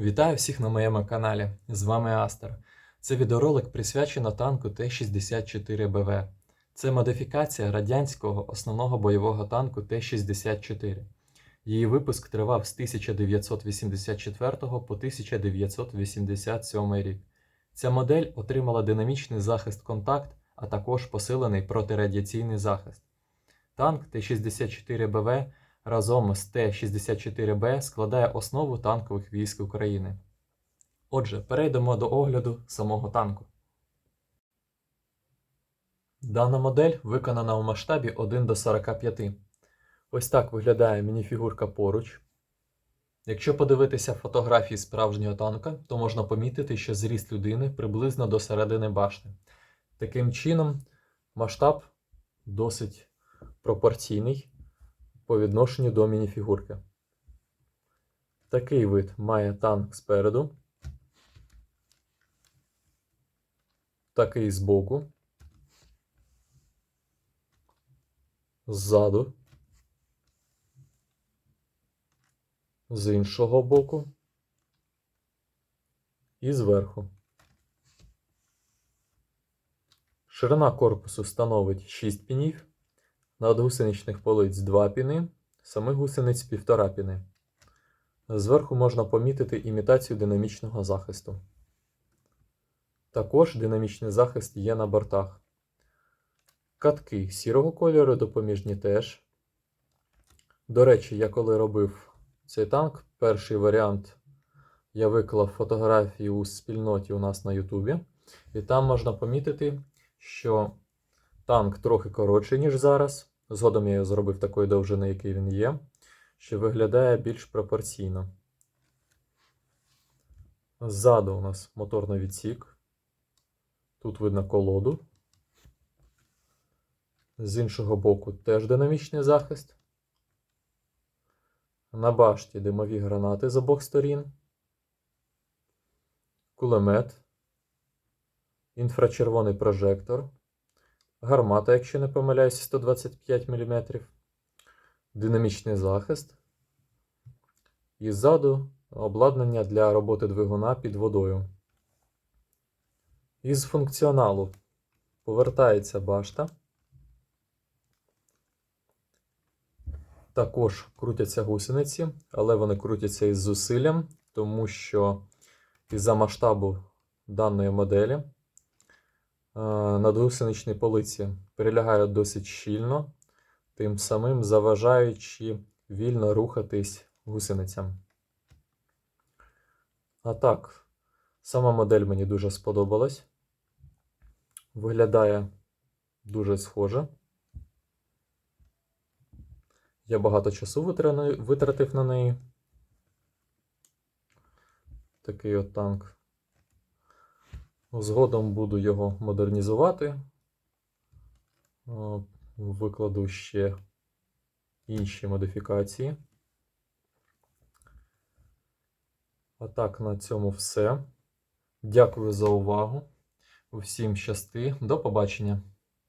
Вітаю всіх на моєму каналі. З вами Астер. Це відеоролик присвячено танку Т-64БВ. Це модифікація радянського основного бойового танку Т-64. Її випуск тривав з 1984 по 1987 рік. Ця модель отримала динамічний захист контакт, а також посилений протирадіаційний захист. Танк Т-64БВ разом з Т-64Б складає основу танкових військ України. Отже, перейдемо до огляду самого танку. Дана модель виконана у масштабі 1 до 45. Ось так виглядає мініфігурка поруч. Якщо подивитися фотографії справжнього танка, то можна помітити, що зріст людини приблизно до середини башти. Таким чином, масштаб досить пропорційний по відношенню до мініфігурки. Такий вид має танк спереду, такий збоку, ззаду, з іншого боку. І зверху. Ширина корпусу становить 6 пінів, надгусеничних полиць 2 піни, самих гусениць 1,5 піни. Зверху можна помітити імітацію динамічного захисту. Також динамічний захист є на бортах. Катки сірого кольору допоміжні теж. До речі, я коли робив цей танк, перший варіант я виклав фотографії у спільноті у нас на Ютубі. І там можна помітити, що танк трохи коротший, ніж зараз. Згодом я його зробив такої довжини, який він є, що виглядає більш пропорційно. Ззаду у нас моторний відсік. Тут видно колоду. З іншого боку теж динамічний захист. На башті димові гранати з обох сторін. Кулемет. Інфрачервоний прожектор. Гармата, якщо не помиляюся, 125 мм. Динамічний захист. І ззаду обладнання для роботи двигуна під водою. Із функціоналу повертається башта. Також крутяться гусениці, але вони крутяться із зусиллям, тому що із-за масштабу даної моделі е, надгусеничні полиці прилягають досить щільно, тим самим заважаючи вільно рухатись гусеницям. А так, сама модель мені дуже сподобалась. Виглядає дуже схоже. Я багато часу витратив на неї. Такий от танк. Згодом буду його модернізувати. Викладу ще інші модифікації. А так, на цьому все. Дякую за увагу. Усім щасти. До побачення.